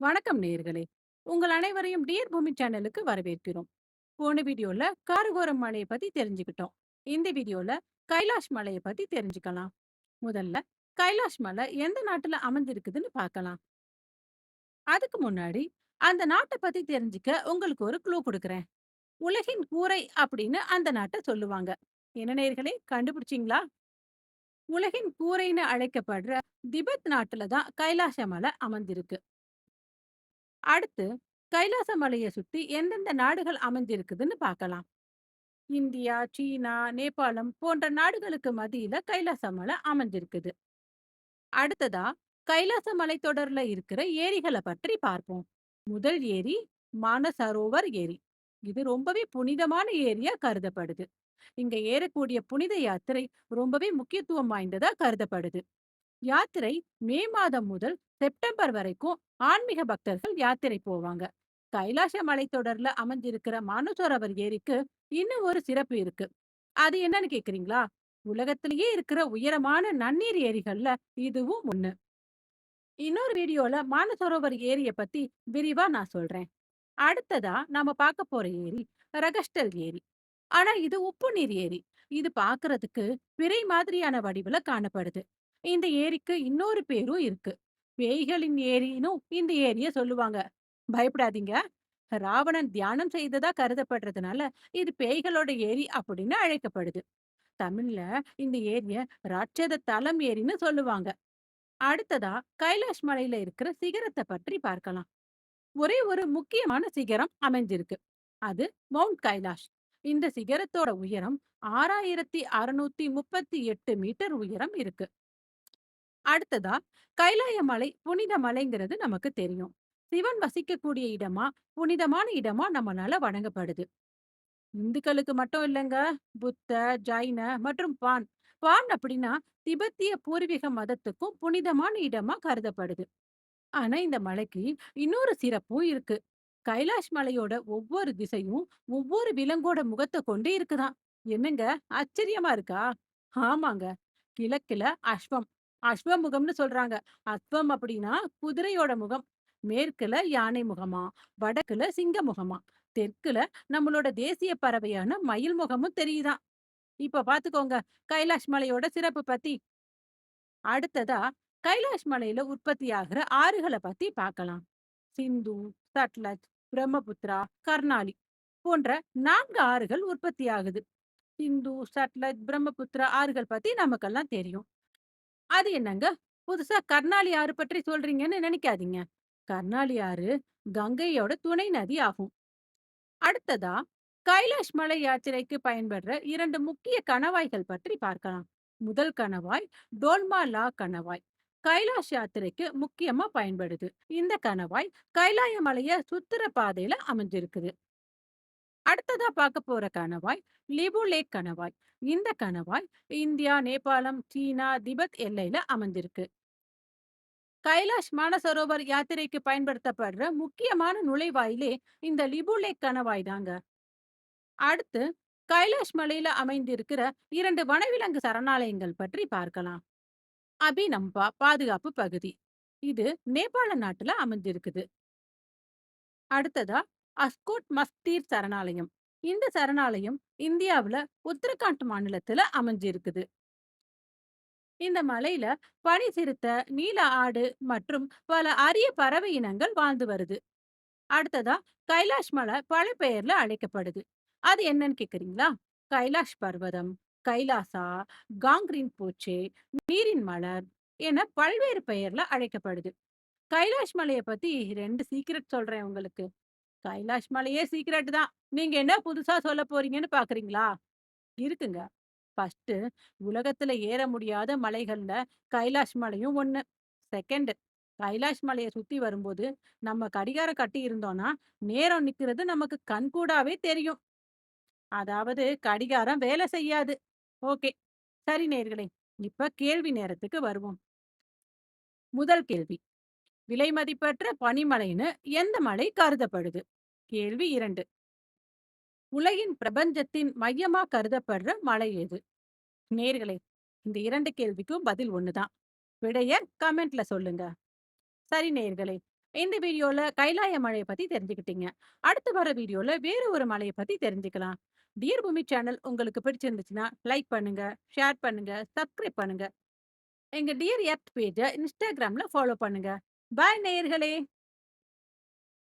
வணக்கம் நேயர்களே! உங்கள் அனைவரையும் டியர் பூமி சேனலுக்கு வரவேற்கிறோம். போன வீடியோல காரகோரம் மலையை பத்தி தெரிஞ்சுக்கிட்டோம். இந்த வீடியோல கைலாஷ் மலையை பத்தி தெரிஞ்சுக்கலாம். முதல்ல கைலாஷ் மலை எந்த நாட்டுல அமைஞ்சிருக்குதுன்னு பார்க்கலாம். அதுக்கு முன்னாடி அந்த நாட்ட பத்தி தெரிஞ்சுக்க உங்களுக்கு ஒரு க்ளூ கொடுக்குறேன் உலகின் கூரை அப்படின்னு அந்த நாட்ட சொல்லுவாங்க. என்ன நேயர்களே கண்டுபிடிச்சீங்களா? உலகின் கூரைன்னு அழைக்கப்படுற திபெத் நாட்டுல தான் கைலாச மலை அமைந்திருக்கு அடுத்து கைலாச மலைய சுத்தி எந்தெந்த நாடுகள் அமைஞ்சிருக்குதுன்னு பார்க்கலாம். இந்தியா, சீனா, நேபாளம் போன்ற நாடுகளுக்கு மத்தியில கைலாச மலை அமைஞ்சிருக்குது. அடுத்ததா கைலாச மலைத்தொடர்ல இருக்கிற ஏரிகளை பற்றி பார்ப்போம். முதல் ஏரி மானசரோவர் ஏரி. இது ரொம்பவே புனிதமான ஏரியா கருதப்படுது. இங்க ஏறக்கூடிய புனித யாத்திரை ரொம்பவே முக்கியத்துவம் வாய்ந்ததா கருதப்படுது. யாத்திரை மே மாதம் முதல் செப்டம்பர் வரைக்கும் ஆன்மீக பக்தர்கள் யாத்திரை போவாங்க. கைலாச மலைத்தொடர்ல அமைஞ்சிருக்கிற மானசரோவர் ஏரிக்கு இன்னும் ஒரு சிறப்பு இருக்கு. அது என்னன்னு கேக்குறீங்களா? உலகத்திலேயே இருக்கிற உயரமான நன்னீர் ஏரிகள்ல இதுவும் ஒண்ணு. இன்னொரு வீடியோல மானசரோவர் ஏரிய பத்தி விரிவா நான் சொல்றேன். அடுத்ததா நாம பார்க்க போற ஏரி ரகஸ்டல் ஏரி. ஆனா இது உப்பு நீர் ஏரி. இது பாக்குறதுக்கு பிறை மாதிரியான வடிவுல காணப்படுது. இந்த ஏரிக்கு இன்னொரு பேரும் இருக்கு. பேய்களின் ஏரின்னும் இந்த ஏரிய சொல்லுவாங்க. பயப்படாதீங்க. ராவணன் தியானம் செய்ததா கருதப்படுறதுனால இது பேய்களோட ஏரி அப்படின்னு அழைக்கப்படுது. தமிழ்ல இந்த ஏரிய ராட்சத தலம் ஏரின்னு சொல்லுவாங்க. அடுத்ததா கைலாஷ் மலையில இருக்கிற சிகரத்தை பற்றி பார்க்கலாம். ஒரே ஒரு முக்கியமான சிகரம் அமைஞ்சிருக்கு. அது மவுண்ட் கைலாஷ். இந்த சிகரத்தோட உயரம் 6638 மீட்டர் உயரம் இருக்கு. அடுத்ததா கைலாய மலை புனித மலைங்கிறது நமக்கு தெரியும். சிவன் வசிக்கக்கூடிய இடமா, புனிதமான இடமா நம்மனால வணங்கப்படுது. இந்துக்களுக்கு மட்டும் இல்லங்க. புத்த, ஜைன மற்றும் பான். பான் அப்படின்னா திபெத்திய பூர்வீக மதத்துக்கும் புனிதமான இடமா கருதப்படுது. ஆனா இந்த மலைக்கு இன்னொரு சிறப்பும் இருக்கு. கைலாஷ் மலையோட ஒவ்வொரு திசையும் ஒவ்வொரு விலங்கோட முகத்தை கொண்டே இருக்குதான் என்னங்க ஆச்சரியமா இருக்கா? ஆமாங்க. கிழக்குல அஸ்வம். அஸ்வமுகம்னு சொல்றாங்க. அஸ்வம் அப்படின்னா குதிரையோட முகம். மேற்குல யானை முகமா வடக்குல சிங்க முகமா தெற்குல நம்மளோட தேசிய பறவையான மயில் முகமும் தெரியுதாம். இப்ப பாத்துக்கோங்க கைலாஷ் மலையோட சிறப்பு பத்தி. அடுத்ததா கைலாஷ் மலையில உற்பத்தி ஆகிற ஆறுகளை பத்தி பார்க்கலாம். சிந்து, சட்லஜ், பிரம்மபுத்திரா, கர்ணாலி போன்ற நான்கு ஆறுகள் உற்பத்தி ஆகுது சிந்து, சட்லஜ், பிரம்மபுத்திரா ஆறுகள் பத்தி நமக்கெல்லாம் தெரியும். அது என்னங்க? புதுசா கர்நாலி ஆறு பற்றி சொல்றீங்கன்னு நினைக்காதீங்க. கர்நாலி ஆறு கங்கையோட துணை நதி ஆகும். அடுத்ததா கைலாஷ் மலை யாத்திரைக்கு பயன்படுற 2 முக்கிய கணவாய்கள் பற்றி பார்க்கலாம். முதல் கணவாய் டோல்மா லா கணவாய். கைலாஷ் யாத்திரைக்கு முக்கியமா பயன்படுது. இந்த கணவாய் கைலாய மலைய சுத்துற பாதையில அமைஞ்சிருக்குது. அடுத்ததா பார்க்க போற கணவாய் லிபு லேக் கணவாய். இந்த கணவாய் இந்தியா, நேபாளம், சீனா, திபெத் எல்லையில அமைஞ்சிருக்கு. கைலாஷ் மானசரோவர் யாத்திரைக்கு பயன்படுத்தப்படுற முக்கியமான நுழைவாயிலே இந்த லிபு லேக் கணவாய் தாங்க. அடுத்து கைலாஷ் மலையில அமைந்திருக்கிற இரண்டு வனவிலங்கு சரணாலயங்கள் பற்றி பார்க்கலாம். அபிநம்பா பாதுகாப்பு பகுதி. இது நேபாள நாட்டுல அமைஞ்சிருக்குது. அடுத்ததா அஸ்கோட் மஸ்தீர் சரணாலயம். இந்த சரணாலயம் இந்தியாவுல உத்தரகாண்ட் மாநிலத்துல அமைஞ்சிருக்குது. இந்த மலையில பனி சிறுத்தை, நீல ஆடு மற்றும் பல அரிய பறவை இனங்கள் வாழ்ந்து வருது. அடுத்ததா கைலாஷ் மலை பல பெயர்ல அழைக்கப்படுது. அது என்னன்னு கேக்குறீங்களா? கைலாஷ் பர்வதம், கைலாசா, காங்கிரின் பூச்சே நீரின் மலர் என பல்வேறு பெயர்ல அழைக்கப்படுது. கைலாஷ் மலையை பத்தி ரெண்டு சீக்கிரட் சொல்றேன் உங்களுக்கு. கைலாஷ் மலையே சீக்ரெட் தான். நீங்க என்ன புதுசா சொல்லப் போறீங்கன்னு பார்க்குறீங்களா? இருக்குங்க. ஃபர்ஸ்ட் உலகத்துல ஏற முடியாத மலைகள்ல கைலாஷ் மலையும் ஒண்ணு. செகண்ட் கைலாஷ் மலையை சுத்தி வரும்போது நம்ம கடிகாரம் கட்டி இருந்தோம்னா, நேரம் நிக்கிறது நமக்கு கண்கூடாவே தெரியும். அதாவது கடிகாரம் வேலை செய்யாது. ஓகே. சரி நேர்களே இப்ப கேள்வி நேரத்துக்கு வருவோம். முதல் கேள்வி. விலைமதிப்பற்ற பனிமலைன்னு எந்த மலை கருதப்படுது? கேள்வி இரண்டு உலகின் பிரபஞ்சத்தின் மையமா கருதப்படுற மலை எது? நேர்களே இந்த இரண்டு கேள்விக்கும் பதில் ஒண்ணுதான். விடைய கமெண்ட்ல சொல்லுங்க. சரி நேர்களே இந்த வீடியோல கைலாய மலையை பத்தி தெரிஞ்சுக்கிட்டீங்க. அடுத்து வர வீடியோல வேற ஒரு மலையை பத்தி தெரிஞ்சுக்கலாம். டியர் பூமி சேனல் உங்களுக்கு பிடிச்சிருந்துச்சுன்னா, லைக் பண்ணுங்க, ஷேர் பண்ணுங்க, சப்ஸ்கிரைப் பண்ணுங்க. எங்க டியர் எர்த் பேஜ இன்ஸ்டாகிராம்ல ஃபாலோ பண்ணுங்க. பாய் நேயர்களே!